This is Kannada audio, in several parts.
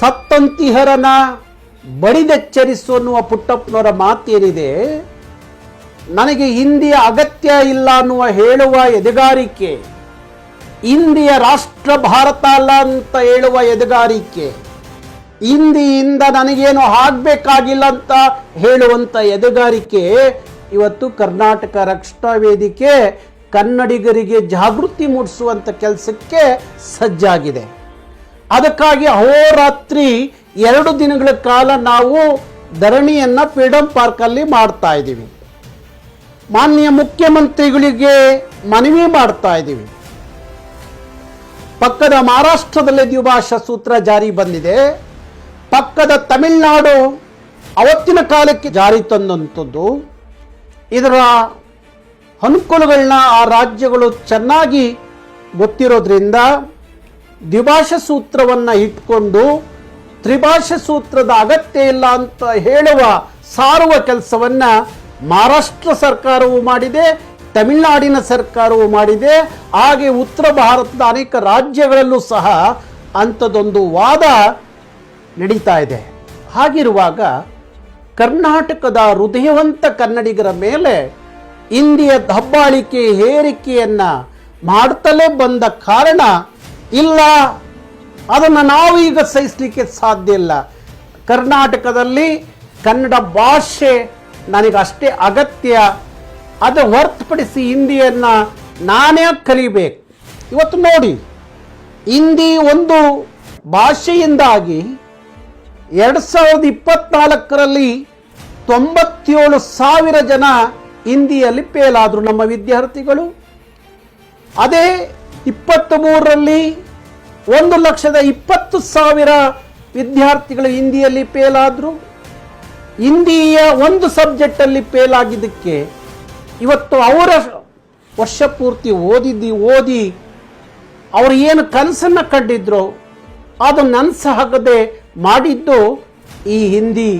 ಸತ್ತಂತಿಹರನ ಬಡಿದೆಚ್ಚರಿಸು ಅನ್ನುವ ಪುಟ್ಟಪ್ಪನವರ ಮಾತೇನಿದೆ? ನನಗೆ ಹಿಂದಿಯ ಅಗತ್ಯ ಇಲ್ಲ ಅನ್ನುವ ಹೇಳುವ ಎದೆಗಾರಿಕೆ. ಹಿಂದಿಯ ರಾಷ್ಟ್ರ ಭಾರತ ಅಲ್ಲ ಅಂತ ಹೇಳುವ ಎದೆಗಾರಿಕೆ. ಹಿಂದಿಯಿಂದ ನನಗೇನು ಆಗಬೇಕಾಗಿಲ್ಲ ಅಂತ ಹೇಳುವಂಥ ಎದೆಗಾರಿಕೆ ಇವತ್ತು ಕರ್ನಾಟಕ ರಕ್ಷಣಾ ವೇದಿಕೆ ಕನ್ನಡಿಗರಿಗೆ ಜಾಗೃತಿ ಮೂಡಿಸುವಂಥ ಕೆಲಸಕ್ಕೆ ಸಜ್ಜಾಗಿದೆ. ಅದಕ್ಕಾಗಿ ಅಹೋರಾತ್ರಿ ಎರಡು ದಿನಗಳ ಕಾಲ ನಾವು ಧರಣಿಯನ್ನು ಫ್ರೀಡಮ್ ಪಾರ್ಕಲ್ಲಿ ಮಾಡ್ತಾ ಇದ್ದೀವಿ. ಮಾನ್ಯ ಮುಖ್ಯಮಂತ್ರಿಗಳಿಗೆ ಮನವಿ ಮಾಡ್ತಾ ಇದ್ದೀವಿ. ಪಕ್ಕದ ಮಹಾರಾಷ್ಟ್ರದಲ್ಲಿ ದ್ವಿಭಾಷಾ ಸೂತ್ರ ಜಾರಿ ಬಂದಿದೆ. ಪಕ್ಕದ ತಮಿಳುನಾಡು ಅವತ್ತಿನ ಕಾಲಕ್ಕೆ ಜಾರಿ ತಂದಂಥದ್ದು. ಇದರ ಅನುಕೂಲಗಳನ್ನ ಆ ರಾಜ್ಯಗಳು ಚೆನ್ನಾಗಿ ಗೊತ್ತಿರೋದ್ರಿಂದ ದ್ವಿಭಾಷಾ ಸೂತ್ರವನ್ನು ಇಟ್ಕೊಂಡು ತ್ರಿಭಾಷಾ ಸೂತ್ರದ ಅಗತ್ಯ ಇಲ್ಲ ಅಂತ ಹೇಳುವ ಸಾರುವ ಕೆಲಸವನ್ನು ಮಹಾರಾಷ್ಟ್ರ ಸರ್ಕಾರವು ಮಾಡಿದೆ, ತಮಿಳುನಾಡಿನ ಸರ್ಕಾರವು ಮಾಡಿದೆ, ಹಾಗೆ ಉತ್ತರ ಭಾರತದ ಅನೇಕ ರಾಜ್ಯಗಳಲ್ಲೂ ಸಹ ಅಂಥದ್ದೊಂದು ವಾದ ನಡೀತಾ ಇದೆ. ಹಾಗಿರುವಾಗ ಕರ್ನಾಟಕದ ಹೃದಯವಂತ ಕನ್ನಡಿಗರ ಮೇಲೆ ಹಿಂದಿಯ ದಬ್ಬಾಳಿಕೆ ಹೇರಿಕೆಯನ್ನು ಮಾಡ್ತಲೇ ಬಂದ ಕಾರಣ ಇಲ್ಲ. ಅದನ್ನು ನಾವು ಈಗ ಸಹಿಸಲಿಕ್ಕೆ ಸಾಧ್ಯ ಇಲ್ಲ. ಕರ್ನಾಟಕದಲ್ಲಿ ಕನ್ನಡ ಭಾಷೆ ನನಗೆ ಅಷ್ಟೇ ಅಗತ್ಯ. ಅದು ಹೊರತುಪಡಿಸಿ ಹಿಂದಿಯನ್ನು ನಾನೇ ಕಲಿಬೇಕು. ಇವತ್ತು ನೋಡಿ, ಹಿಂದಿ ಒಂದು ಭಾಷೆಯಿಂದಾಗಿ ಎರಡು ಸಾವಿರದ ಇಪ್ಪತ್ನಾಲ್ಕರಲ್ಲಿ ತೊಂಬತ್ತೇಳು ಸಾವಿರ ಜನ ಹಿಂದಿಯಲ್ಲಿ ಫೇಲಾದರು ನಮ್ಮ ವಿದ್ಯಾರ್ಥಿಗಳು. ಅದೇ ಇಪ್ಪತ್ತ್ ಮೂರರಲ್ಲಿ ಒಂದು ಲಕ್ಷದ ಇಪ್ಪತ್ತು ಸಾವಿರ ವಿದ್ಯಾರ್ಥಿಗಳು ಹಿಂದಿಯಲ್ಲಿ ಫೇಲಾದರು ಹಿಂದಿಯ ಒಂದು ಸಬ್ಜೆಕ್ಟಲ್ಲಿ ಫೇಲ್ ಆಗಿದ್ದಕ್ಕೆ ಇವತ್ತು ಅವರ ವರ್ಷ ಪೂರ್ತಿ ಓದಿದ್ದು, ಓದಿ ಅವರು ಏನು ಕನಸನ್ನು ಕಂಡಿದ್ರು, ಅದು ನನಸಾಗದೆ ಮಾಡಿದ್ದು ಈ ಹಿಂದಿ.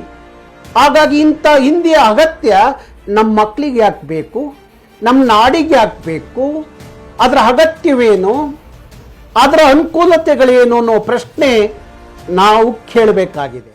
ಹಾಗಾಗಿ ಇಂಥ ಹಿಂದಿಯ ಅಗತ್ಯ ನಮ್ಮ ಮಕ್ಕಳಿಗೆ ಯಾಕೆ ಬೇಕು ನಮ್ಮ ನಾಡಿಗೆ ಯಾಕೆ ಬೇಕು ಅದರ ಅಗತ್ಯವೇನು? ಅದರ ಅನುಕೂಲತೆಗಳೇನು ಅನ್ನೋ ಪ್ರಶ್ನೆ ನಾವು ಕೇಳಬೇಕಾಗಿದೆ.